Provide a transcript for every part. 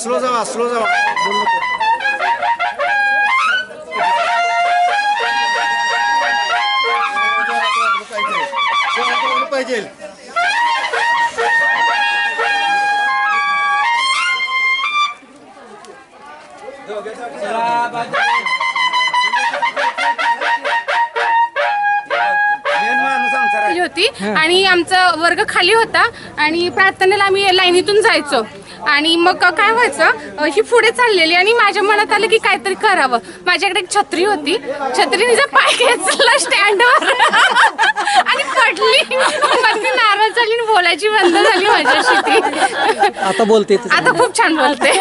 Slow जावा slow जावा पाहिजे होती आणि आमचा वर्ग खाली होता आणि प्रार्थनेला आम्ही लाईनीतून जायचो. आणि मग काय व्हायचं? ही पुढे चाललेली आणि माझ्या मनात आलं की काहीतरी करावं. माझ्याकडे एक छत्री होती. छत्रीने पाय घेतला स्टँडवर आणि पडली. नाराज झाली आणि बोलायची बंद झाली माझ्याशी ती. आता बोलते आता खूप छान बोलते.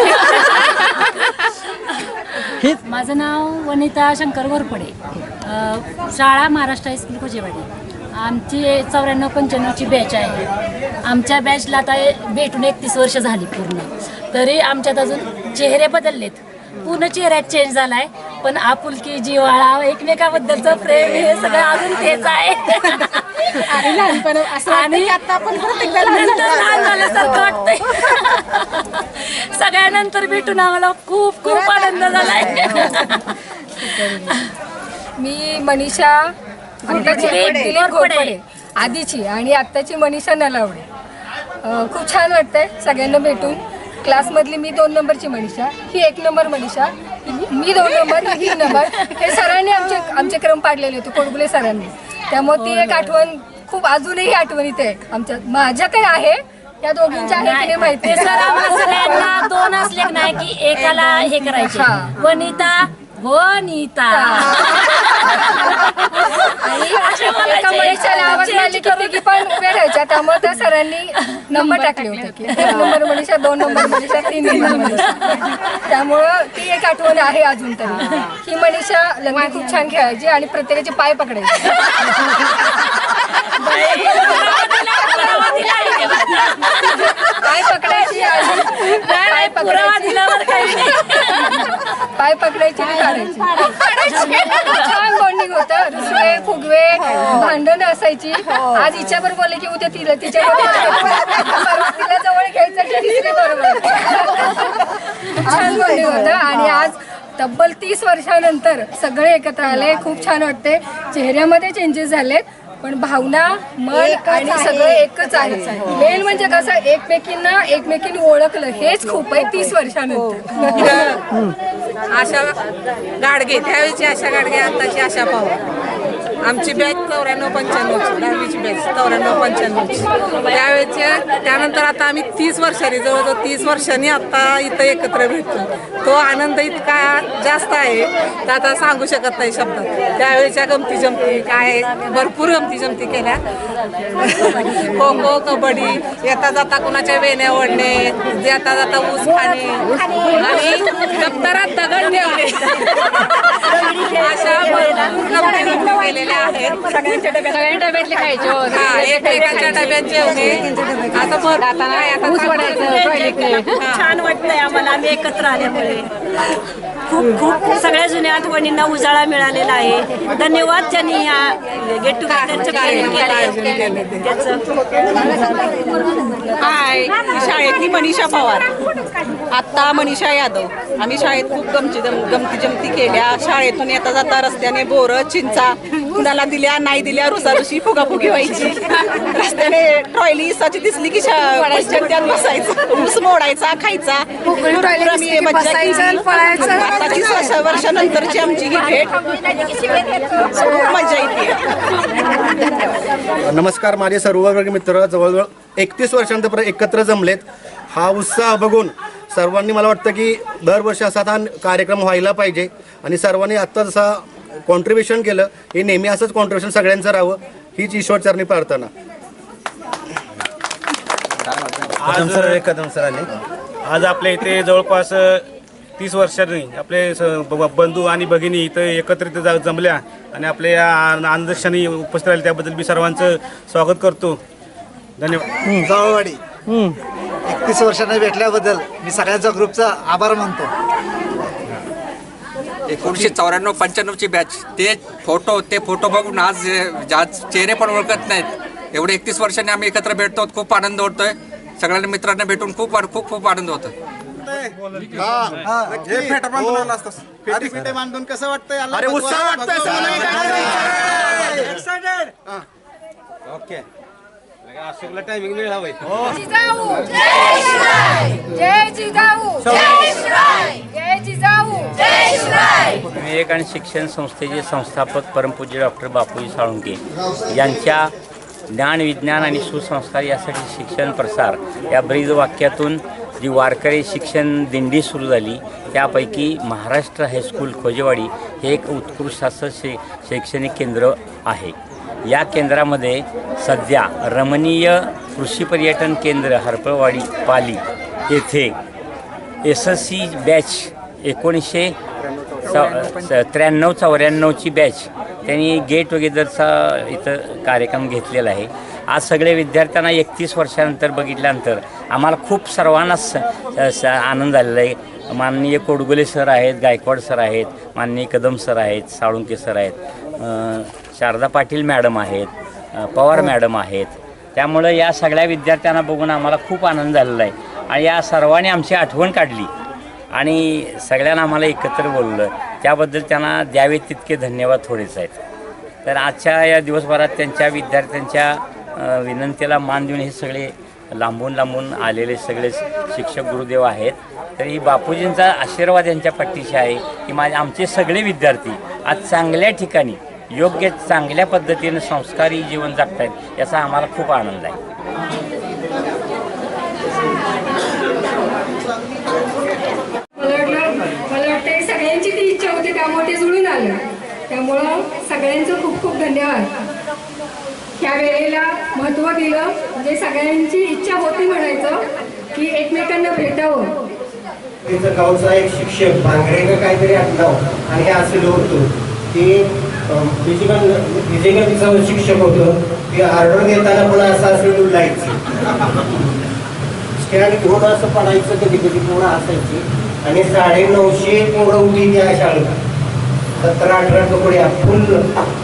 माझं नाव वनिता शंकर गोरपडे अ, शाळा महाराष्ट्र हायस्कूल कोजेवाडी. आमची चौऱ्याण्णव पंच्याण्णवची बॅच आहे. आमच्या बॅचला आता भेटून एकतीस वर्ष झाली पूर्ण. तरी आमच्यात अजून चेहरे बदललेत. पूर्ण चेहऱ्यात चेंज झालाय. पण आपुलकी जिव्हाळा एकमेकाबद्दलचं प्रेम हे सगळं अजून तेच आहे. लहानपण आणि आता आपण लहान झाल्यासारखं वाटतंय. सगळ्यानंतर भेटून आम्हाला खूप खूप आनंद झालाय. मी मनीषा आत्ताची दिलीप घोरपडे आधीची आणि आत्ताची मनीषा नलावडे. अं, खूप छान वाटतंय सगळ्यांना भेटून. क्लासमधली मी दोन नंबरची मनीषा ही एक नंबर मनीषा ही- मी दोन नंबर ही तीन नंबर. हे सरांनी आमचे आमचे क्रम पाडलेले होते कोडगुले सरांनी. त्यामुळे ती एक आठवण खूप अजूनही आठवणीत आहे. आमच्या माझ्या काही आहे या दोघींच्या आहे की नाही माहिती ते सर आम्हाला सगळ्यांना दोन असले की नाही की एकाला हे करायचे. हा. वनिता वनिता आणि एका मारली की तिघी पण राहायच्या त्यामुळे त्या सरांनी नंबर टाकले होते. एक नंबर मनीषा दोन नंबर मनीषा तीन नंबर मनीषा त्यामुळं ती एक आठवण आहे अजून तरी. ही. मनीषा लंगडी खूप छान खेळायची आणि प्रत्येकाचे पाय पकडायचे. पाय पकडायची आणि पाय पकडायची. पाय पकडायची आणि काढायची. छान बॉन्डिंग होतं. रुसवे फुगवे भांडण असायची. आज हिच्यावर बोलले की उद्या तिला तिच्या तिला जवळ घ्यायचं की तिसरी बरोबर. छान बॉन्डिंग होतं. आणि आज तब्बल तीस वर्षानंतर सगळे एकत्र आले. खूप छान वाटते चेहऱ्यामध्ये चेंजेस झालेत पण भावना मन आणि सगळं एकच आहे. मेन म्हणजे कसं एकमेकींना एकमेकींनी ओळखलं. हेच खूप आहे तीस वर्षानंतर. आशा गाडगे त्यावेळीची आशा गाडगे आताची आशा पाहू. आमची बॅच चौऱ्याण्णव पंच्याण्णवची दहावीची बॅच चौऱ्याण्णव पंच्याण्णवची. त्यावेळेचे त्यानंतर आता आम्ही तीस वर्षांनी जवळजवळ तीस वर्षांनी आता इथं एकत्र भेटतो तो आनंद इतका जास्त आहे तर आता सांगू शकत नाही शब्द त्यावेळेच्या गमती जमती काय भरपूर गमती जमती केल्या. खो खो कबड्डी येता जाता कुणाच्या वेण्या ओढणे येता जाता ऊस खाणे. आणि दप्तरात दगड ठेवणे अशा भरपूर गमती जमती केलेल्या आहेत. सगळ्यांच्या डब्यातले खायचे हा, एकमेकांच्या डब्यात जेवणे आता भर आता नाही आता चांगलं- खूप छान वाटतंय आम्हाला. आम्ही एकत्र आल्यामुळे. खूप खूप सगळ्या जुन्या आठवणींना उजाळा मिळालेला आहे. धन्यवाद ज्यांनी या गेट टुगेदरचं आयोजन केलं. ते. हाय मी शाळेतली मनीषा पवार. आत्ता मनीषा यादव. आम्ही शाळेत खूप गमची जम गमती जमती केल्या. शाळेतून येता जाता रस्त्याने बोरं चिंचा कुणाला दिल्या नाही दिल्या रुसारुशी फुगाफुगी व्हायची. रस्त्याने ट्रॉयली इसाची दिसली की त्यात बसायचं. ऊस मोडायचा खायचा. भरपूर आम्ही मज्जा केली. आता तीस वर्ष वर्षानंतरची आमची ही भेट मजा येते. नमस्कार माझे सर्व वर्ग मित्र जवळजवळ एकतीस वर्षांतर परत एकत्र जमलेत. हा उत्साह बघून सर्वांनी मला वाटतं की दरवर्षी असा हा कार्यक्रम व्हायला पाहिजे. आणि सर्वांनी आत्ता जसा कॉन्ट्रीब्युशन केलं हे नेहमी असंच कॉन्ट्रीब्युशन सगळ्यांचं राहावं हीच ईश्वरचरणी प्रार्थना. कदम सर कदम सर आले. आज आपल्या इथे जवळपास तीस वर्षांनी आपले स- ब- बंधू आणि भगिनी इथं एकत्रित जा- जमल्या आणि आपल्या या आन- आनंदक्षणी उपस्थित राहिले त्याबद्दल मी सर्वांचं स्वागत करतो. धन्यवाद. जावळवाडी. एकतीस वर्षांना भेटल्याबद्दल मी सगळ्यांचा ग्रुपचा आभार मानतो. एकोणीसशे चौऱ्याण्णव पंच्याण्णवची बॅच ते फोटो ते फोटो बघून आज ज्या चेहरे पण ओळखत नाहीत. एवढे एकतीस वर्षांनी आम्ही एकत्र भेटतो खूप आनंद होतोय. सगळ्यांना मित्रांना भेटून खूप खूप खूप आनंद होतोय. बांधून कसं वाटतंय? अरे उत्साह वाटतोय समोर काय? ओके अशोकला टायमिंग मिळावं जिजाऊ जय शिवराय. जय जिजाऊ जय शिवराय. जय जिजाऊ जय शिवराय. विवेक आणि शिक्षण संस्थेचे संस्थापक परमपूज्य डॉक्टर बापूजी साळुंके यांच्या ज्ञान विज्ञान आणि सुसंस्कार यासाठी शिक्षण प्रसार या ब्रीद वाक्यातून जी वारकरी शिक्षण दिंडी सुरू झाली त्यापैकी महाराष्ट्र हायस्कूल खोजेवाडी हे एक उत्कृष्ट असं शे शैक्षणिक केंद्र आहे. या केंद्रामध्ये सध्या रमणीय कृषी पर्यटन केंद्र हरपळवाडी पाली येथे एस एस सी बॅच एकोणीसशे त्र्याण्णव चौऱ्याण्णवची बॅच त्यांनी गेट वगैरेचा इथं कार्यक्रम घेतलेला आहे. आज सगळे विद्यार्थ्यांना एकतीस वर्षानंतर बघितल्यानंतर आम्हाला खूप सर्वांनाच स- आनंद झालेला आहे. माननीय कोडगुले सर आहेत गायकवाड सर आहेत माननीय कदम सर आहेत साळुंके सर आहेत. शारदा पाटील मॅडम आहेत पवार मॅडम आहेत. त्यामुळं या सगळ्या विद्यार्थ्यांना बघून आम्हाला खूप आनंद झालेला आहे. आणि या सर्वांनी आमची आठवण काढली. आणि सगळ्यांना आम्हाला एकत्र बोललं. त्याबद्दल त्यांना द्यावे तितके धन्यवाद थोडेच आहेत. तर आजच्या या दिवसभरात त्यांच्या विद्यार्थ्यांच्या विनंतीला मान देऊन हे सगळे लांबून लांबून आलेले सगळे शिक्षक गुरुदेव आहेत. तर ही बापूजींचा आशीर्वाद यांच्या पाठीशी आहे की माझे आमचे सगळे विद्यार्थी आज चांगल्या ठिकाणी योग्य चांगल्या पद्धतीने संस्कारी जीवन जगतायत याचा आम्हाला खूप आनंद आहे. मला वाटतं सगळ्यांची ती इच्छा होती त्यामुळे ते जुळून आलं. त्यामुळं सगळ्यांचं खूप खूप धन्यवाद. ह्या वेळेला महत्त्व दिलं म्हणजे सगळ्यांची इच्छा होती म्हणायचं की एकमेकांना भेटावं. तिचं गावचा एक शिक्षक भांगरे का काहीतरी आडनाव आणि हे असं होतं की फिजिकल फिजिकल शिक्षक होतं ते ऑर्डर देताना पण असं असं लाईचं स्टँड घेऊन असं पडायचं कधी कधी पोरं असायची आणि साडे नऊशे पोरं होती त्या शाळेत. सतरा अठरा कपडे फुल.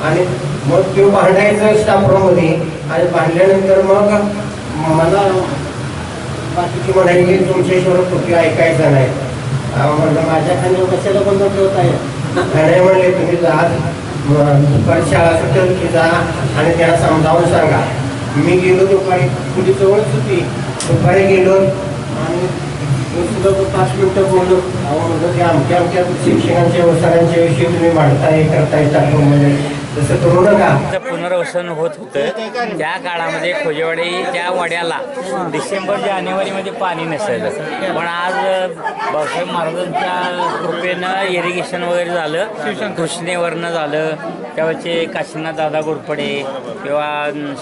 आणि मग तो भांडायचं स्टाफ रूममध्ये आणि भांडल्यानंतर मग मला बाकीची म्हणाली तुमच्या ईश्वर कृती ऐकायचं नाही. अहो म्हणलं माझ्या खाली कशाला बंद ठेवत आहे नाही म्हणले तुम्ही जा शाळा सुटेल की जा आणि त्याला समजावून सांगा. मी गेलो दुपारी. तुझी जवळच होती? दुपारी गेलो. आणि सुद्धा पाच मिनिटं बोललो. अहो की आमच्या आमच्या शिक्षकांच्या सरांच्या विषयी तुम्ही मांडताय करताय टाकून म्हणजे पुनर्वसन. होत होतं. त्या काळामध्ये खोजेवाडी त्या वड्याला डिसेंबर जानेवारीमध्ये पाणी नसायचं. पण आज भाऊसाहेब महाराजांच्या कृपेनं इरिगेशन वगैरे झालं. कृष्णेवरनं झालं. त्यावेळचे काशीनाथ दादा गोरपडे किंवा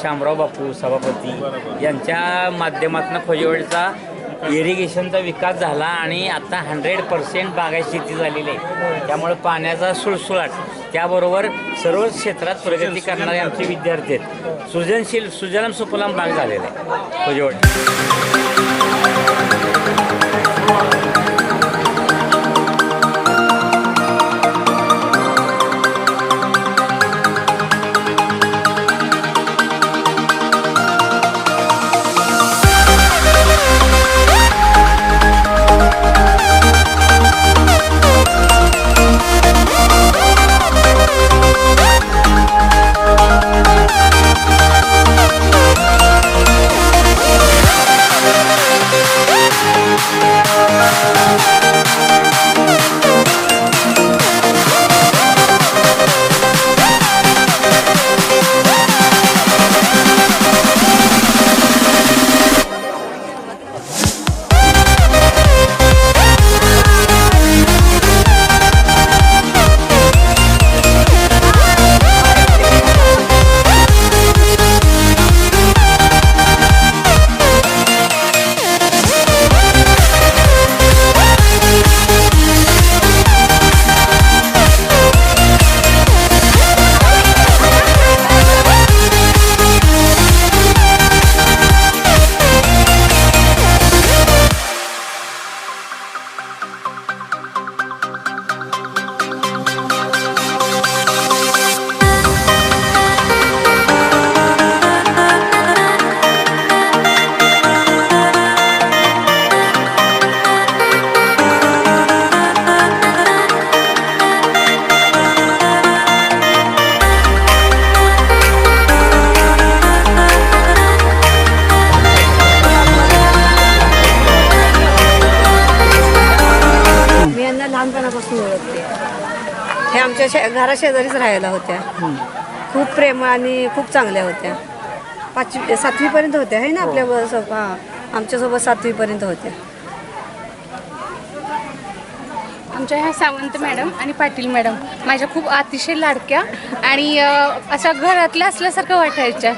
शामराव बापू सभापती यांच्या माध्यमातून खोजेवाडीचा इरिगेशनचा विकास झाला आणि आता हंड्रेड पर्सेंट बागायत शेती झालेली आहे. त्यामुळे पाण्याचा सुळसुळाट त्याबरोबर सर्व क्षेत्रात प्रगती करणारे आमचे विद्यार्थी आहेत. सृजनशील सुजलम सुफलाम बाग झालेला आहे. होते हे आमच्या शे घरा शेजारीच राहायला होत्या. खूप प्रेम आणि खूप चांगल्या होत्या. पाचवी सातवीपर्यंत होत्या आहे ना आपल्या ब- सो- हां. आमच्यासोबत सातवीपर्यंत होत्या. आमच्या ह्या सावंत मॅडम आणि पाटील मॅडम माझ्या खूप अतिशय लाडक्या आणि अशा घरातल्या असल्यासारखं वाटायच्या.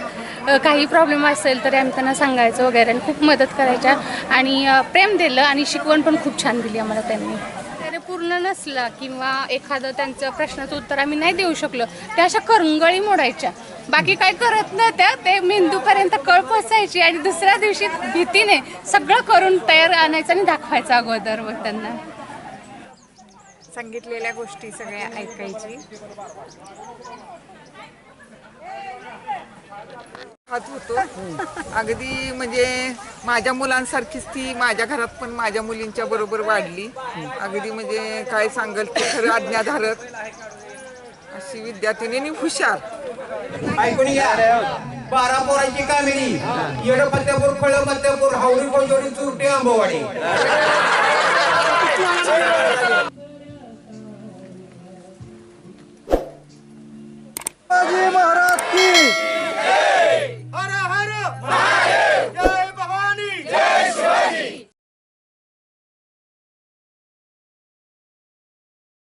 काही प्रॉब्लेम असेल तरी आम्ही त्यांना सांगायचं वगैरे आणि खूप मदत करायच्या. आणि प्रेम दिलं आणि शिकवण पण खूप छान दिली आम्हाला त्याने. पूर्ण नसला किंवा एखादं त्यांचं प्रश्नाचं उत्तर आम्ही नाही देऊ शकलो त्या अशा करंगळी मोडायच्या. बाकी काय करत नव्हत्या ते मेंदूपर्यंत कळ पोचायची आणि दुसऱ्या दिवशी भीतीने सगळं करून तयार आणायचं आणि दाखवायचं अगोदर मग त्यांना. सांगितलेल्या गोष्टी सगळ्या ऐकायची. खात होतो. अगदी म्हणजे माझ्या मुलांसारखीच ती माझ्या घरात पण माझ्या मुलींच्या बरोबर वाढली. अगदी म्हणजे काय सांगल ते खरं आज्ञाधारक. अशी विद्यार्थिनी आणि हुशार. ऐकून घ्या. बारा पोरांची कामिनी. येड फत्यापूर फळ फत्यापूर हावरी कोणतरी चुरटे आंबवाडी. महाराज की